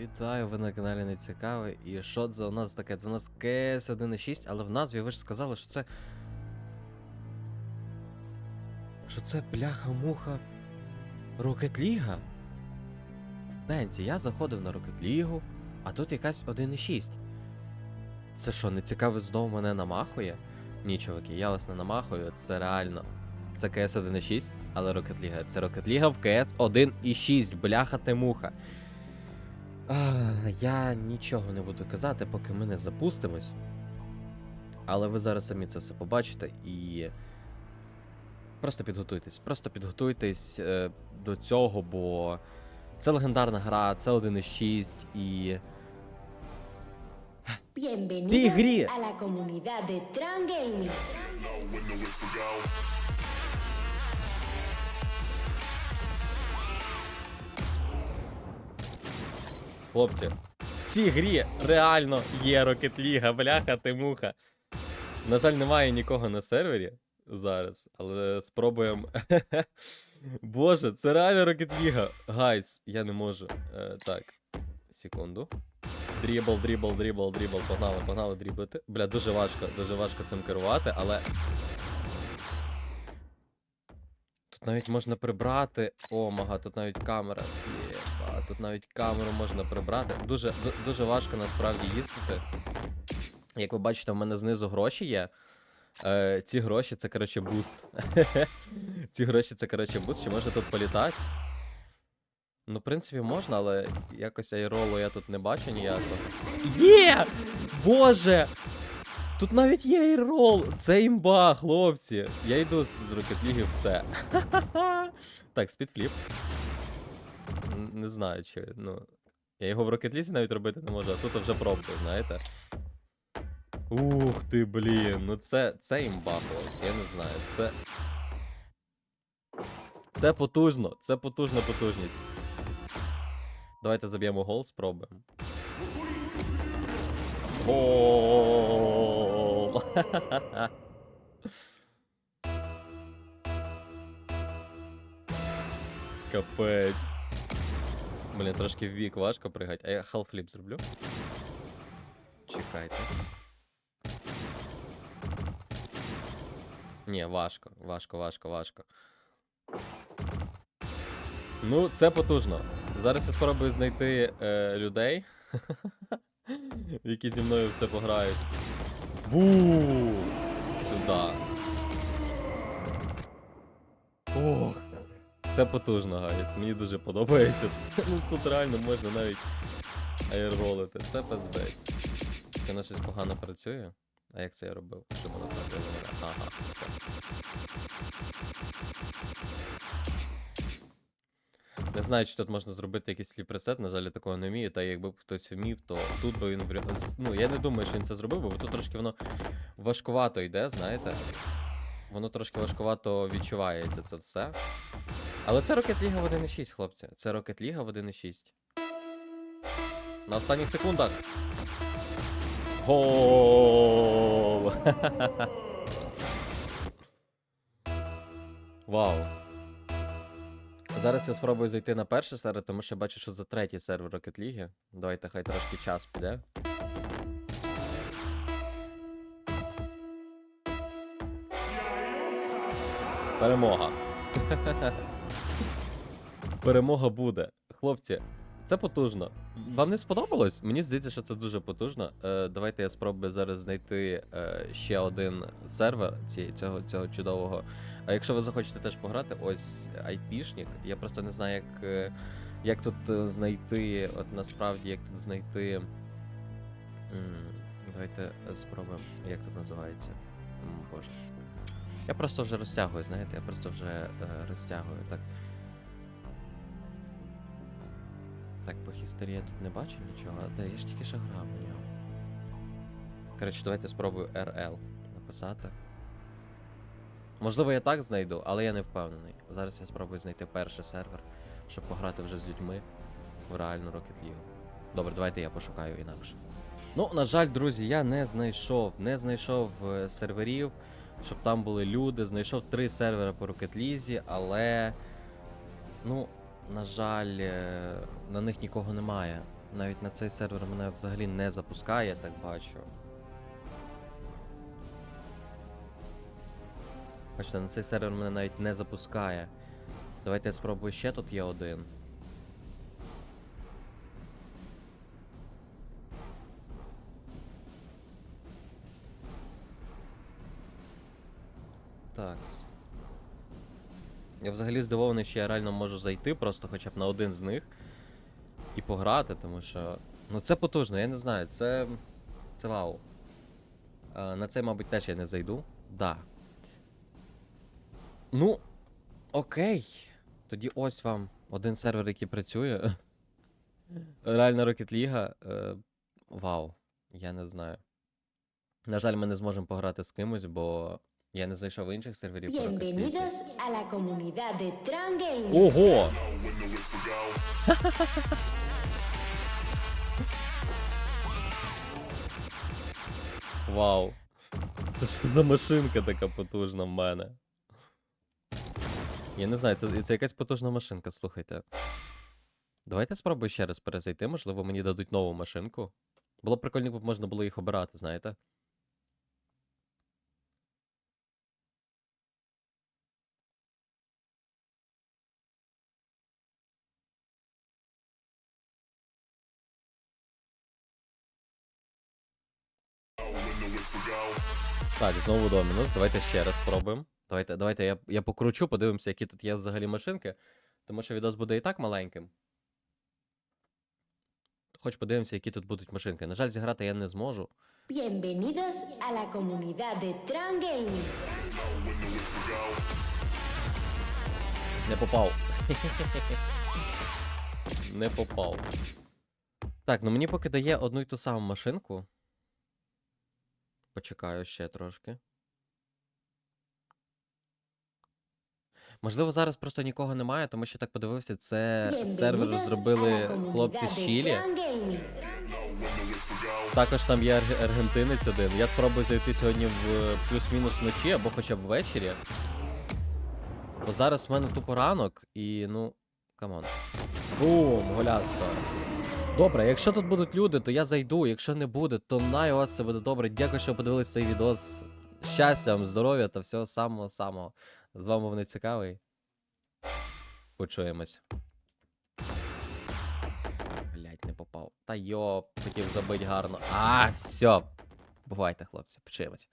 Вітаю, ви на каналі Нецікавий. І що це у нас таке? Це у нас КС 1.6, але в назві ви ж сказали, що це. Що це бляха-муха Rocket League? Денці, я заходив на Rocket League, а тут якась 1.6. Це що, нецікавий знову мене намахує? Ні, чуваки, я вас не намахую, це реально. Це КС 1.6, але Rocket League. Це Rocket League в КС 1.6, бляха ти муха. А, я нічого не буду казати, поки ми не запустимось. Але ви зараз самі це все побачите і. Просто підготуйтесь. Просто підготуйтесь е, до цього, бо це легендарна гра, це 1.6 і. Bienvenidos a la comunidad de Trangaming. Хлопці, в цій грі реально є Rocket League, бляха ти муха. На жаль, немає нікого на сервері зараз, але спробуємо. Боже, це реально Rocket League. Гайс, я не можу. Е, так, секунду. Дрібл, дрібл, дрібл, дрібл. Погнали, погнали дріблити. Бля, дуже важко, дуже важко цим керувати, але. Тут навіть можна прибрати. О, мага, тут навіть камера. Тут навіть камеру можна прибрати. Дуже, дуже важко насправді їздити. Як ви бачите, в мене знизу гроші є. Е, ці гроші це, коротше, буст. ці гроші це, коротше, буст. Чи можна тут політати? Ну, в принципі, можна, але якось айролу я тут не бачу ніякого. Є! Боже! Тут навіть є айрол! Це імба, хлопці! Я йду з Rocket це. так, спідфліп. Не знаю, чи. Ну. Я його в League навіть робити не можу, а тут вже пробую, знаєте. Ух ти, блін. Ну це, це імба, хлопці, я не знаю. Це. Це потужно, це потужна потужність. Давайте заб'ємо гол, спробуємо. Гол! Капець. Блін, трошки в бік важко пригати. А я халфліп зроблю. Чекайте. Ні, важко, важко, важко, важко. Ну, це потужно. Зараз я спробую знайти е, людей, які зі мною в це пограють. Бу! Сюди. Ох. Це потужно, гайс. Мені дуже подобається. Ну тут реально можна навіть аерролити. Це пиздець. Воно щось погано працює. А як це я робив? Щоб воно так? Ага, все. Не знаю, чи тут можна зробити якийсь сліп пресет, на жаль, я такого не вмію, та якби хтось вмів, то тут би він Ну, я не думаю, що він це зробив, бо тут трошки воно важкувато йде, знаєте. Воно трошки важкувато відчувається це все. Але це Rocket League в 1.6, хлопці. Це Rocket League в 1.6. На останніх секундах. Гол! Вау. Зараз я спробую зайти на перший сервер, тому що бачу, що за третій сервер Rocket League. Давайте хай трошки час піде. Перемога. Перемога буде. Хлопці, це потужно. Вам не сподобалось? Мені здається, що це дуже потужно. Е, давайте я спробую зараз знайти е, ще один сервер ці, цього, цього чудового. А якщо ви захочете теж пограти, ось айпішник. Я просто не знаю, як, е, як тут е, знайти. От насправді, як тут знайти. Давайте спробуємо, як тут називається. Боже. Я просто вже розтягую, знаєте, я просто вже е, розтягую. Так. Так, по хісторії я тут не бачу нічого. Де я ж тільки що грав на нього. Коротше, давайте спробую RL написати. Можливо, я так знайду, але я не впевнений. Зараз я спробую знайти перший сервер, щоб пограти вже з людьми в реальну Rocket League. Добре, давайте я пошукаю інакше. Ну, на жаль, друзі, я не знайшов, не знайшов е, серверів, щоб там були люди. Знайшов три сервери по Rocket League, але. Ну, на жаль, е, на них нікого немає. Навіть на цей сервер мене взагалі не запускає, так бачу. Бачите, на цей сервер мене навіть не запускає. Давайте я спробую ще тут є один. Так. Я взагалі здивований, що я реально можу зайти просто хоча б на один з них і пограти, тому що. Ну це потужно, я не знаю, це. Це вау. Е, на це, мабуть, теж я не зайду. Да. Ну, окей. Тоді ось вам один сервер, який працює. Реально Rocket League. Е, вау. Я не знаю. На жаль, ми не зможемо пограти з кимось, бо я не знайшов інших серверів по Rocket League. Bienvenidos a la comunidad de Trangaming. Ого! Вау. Це ж одна машинка така потужна в мене. Я не знаю, це, це якась потужна машинка, слухайте. Давайте спробую ще раз перезайти, можливо, мені дадуть нову машинку. Було б прикольно, б можна було їх обирати, знаєте. Так, знову домінус. Давайте ще раз спробуємо. Давайте, давайте я, я покручу, подивимося, які тут є взагалі машинки. Тому що відос буде і так маленьким. Хоч подивимося, які тут будуть машинки. На жаль, зіграти я не зможу. Bienvenidos a la comunidad de Trangaming. Не попав. Не попав. Так, ну мені поки дає одну й ту саму машинку. Почекаю ще трошки. Можливо, зараз просто нікого немає, тому що так подивився, це сервер зробили хлопці з. Trangaming. Також там є аргентинець один. Я спробую зайти сьогодні в е, плюс-мінус вночі або хоча б ввечері. Бо зараз в мене тупо ранок і ну. Камон. Бум, голясо. Добре, якщо тут будуть люди, то я зайду. Якщо не буде, то най у вас все буде добре. Дякую, що подивилися цей відос. Щастя вам, здоров'я та всього самого-самого. З вами був нецікавий. Почуємось. Блять, не попав. Та йоп, хотів забити гарно. А, все. Бувайте, хлопці, почуємось.